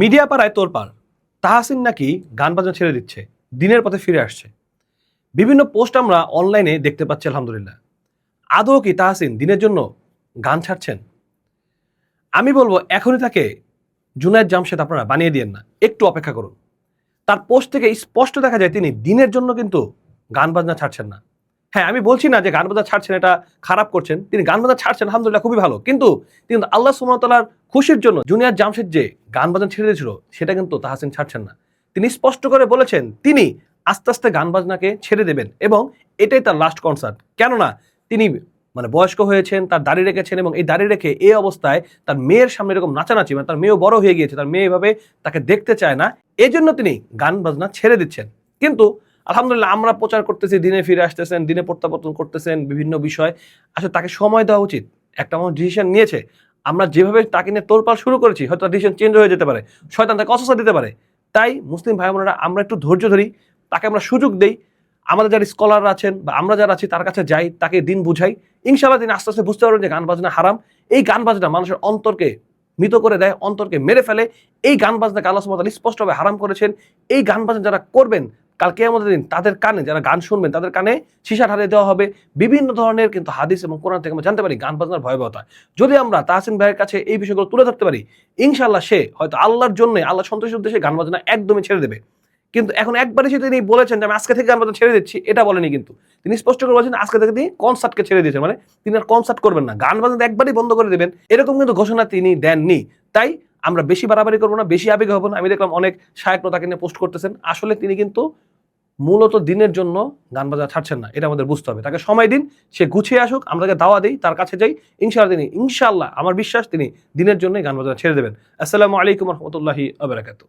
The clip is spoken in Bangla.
মিডিয়া পাড়ায় তোরপাড় তাহাসিন নাকি গান বাজনা ছেড়ে দিচ্ছে, দিনের পথে ফিরে আসছে। বিভিন্ন পোস্ট আমরা অনলাইনে দেখতে পাচ্ছি, আলহামদুলিল্লাহ। আদৌ কি তাহাসিন দিনের জন্য গান ছাড়ছেন? আমি বলব, এখনই তাকে জুনায়দ জামশেদ আপনারা বানিয়ে দিয়েন না, একটু অপেক্ষা করুন। তার পোস্ট থেকে স্পষ্ট দেখা যায়, তিনি দিনের জন্য কিন্তু গান বাজনা ছাড়ছেন না। হ্যাঁ আমি বলছি না যে গান বাজনা ছাড়ছেন, এটা খারাপ করছেন। তিনি গান বাজনা ছাড়ছেন, আলহামদুলিল্লাহ, খুবই ভালো। কিন্তু তিনি আল্লাহ সুমতলার খুশির জন্য জুনিয়র জামশেদ যে গান বাজনা ছেড়ে দিয়েছিল, সেটা কিন্তু তাহাসিন ছাড়ছেন না। তিনি স্পষ্ট করে বলেছেন, তিনি আস্তে আস্তে গান বাজনাকে ছেড়ে দেবেন এবং এটাই তার লাস্ট কনসার্ট কেননা তিনি মানে বয়স্ক হয়েছেন, তার দাড়ি রেখেছেন এবং এই দাড়ি রেখে এই অবস্থায় তার মেয়ের সামনে এরকম নাচানাচি মানে তার মেয়েও বড় হয়ে গিয়েছে, তার মেয়ে এভাবে তাকে দেখতে চায় না, এজন্য তিনি গান বাজনা ছেড়ে দিচ্ছেন। কিন্তু আলহামদুলিল্লাহ, আমরা প্রচার করতেছি, দিনে ফিরে আসতেছেন, দিনে প্রত্যাবর্তন করতেছেন বিভিন্ন বিষয়। আসলে তাকে সময় দেওয়া উচিত। একটা মানুষ ডিসিশন নিয়েছে, আমরা যেভাবে তাকে নিয়ে তোলপাল শুরু করেছি, হয়তো ডিসিশন চেঞ্জ হয়ে যেতে পারে, শয়তান তাকে অসুস্থ দিতে পারে। তাই মুসলিম ভাই বোনেরা, আমরা একটু ধৈর্য ধরি, তাকে আমরা সুযোগ দেই। আমাদের যারা স্কলার আছেন বা আমরা যারা আছি, তার কাছে যাই, তাকে দিন বুঝাই। ইনশাআল্লাহ তিনি আস্তে আস্তে বুঝতে পারবেন যে গান বাজনা হারাম। এই গান বাজনা মানুষের অন্তরকে মৃত করে দেয়, অন্তরকে মেরে ফেলে। এই গান বাজনাকে আল্লাহ ওয়া স্পষ্টভাবে হারাম করেছেন। এই গান বাজনা যারা করবেন কালকে আমাদের দিন তাদের কানে যারা গান শুনবেন, তাদের কানে সীসা ঢালে দেওয়া হবে। বিভিন্ন ধরনের কিন্তু হাদিস এবং কোরআন থেকে আমরা জানতে পারি গান বাজনার ভয়াবহতা। যদি আমরা তাহসিন ভাইয়ের কাছে এই বিষয়গুলো তুলে ধরতে পারি ইনশাল্লাহ সে হয়তো আল্লাহর জন্য আল্লাহ সন্তোষের উদ্দেশ্যে গান বাজনা একদমই ছেড়ে দেবে। কিন্তু এখন একবারে সে তিনি বলেছেন যে, আমি আজকে থেকে গান বাজনা ছেড়ে দিচ্ছি। এটা বলেনি কিন্তু। তিনি স্পষ্ট করে বলেছেন, আজকে থেকে তিনি কনসার্টকে ছেড়ে দিয়েছেন। মানে তিনি আর কনসার্ট করবেন না। গান বাজনা একবারই বন্ধ করে দেবেন। এরকম কিন্তু ঘোষণা তিনি দেননি। তাই আমরা বেশি বাড়াবাড়ি করব না, বেশি আবেগ হব না। আমি দেখলাম অনেক সাহেব তাকে নিয়ে পোস্ট করতেছেন। আসলে তিনি কিন্তু মূলত দিনের জন্য গান বাজনা ছাড়ছেন না, এটা আমাদের বুঝতে হবে। তাকে সময় দিন, সে গুছিয়ে আসুক, আমরা তাকে দাওয়া দিই, তার কাছে যাই। ইনশাআল্লাহ তিনি, ইনশাআল্লাহ, আমার বিশ্বাস তিনি দিনের জন্যই গান বাজনা ছেড়ে দেবেন। আসসালামু আলাইকুম রহমতুল্লাহি আবরাকাতু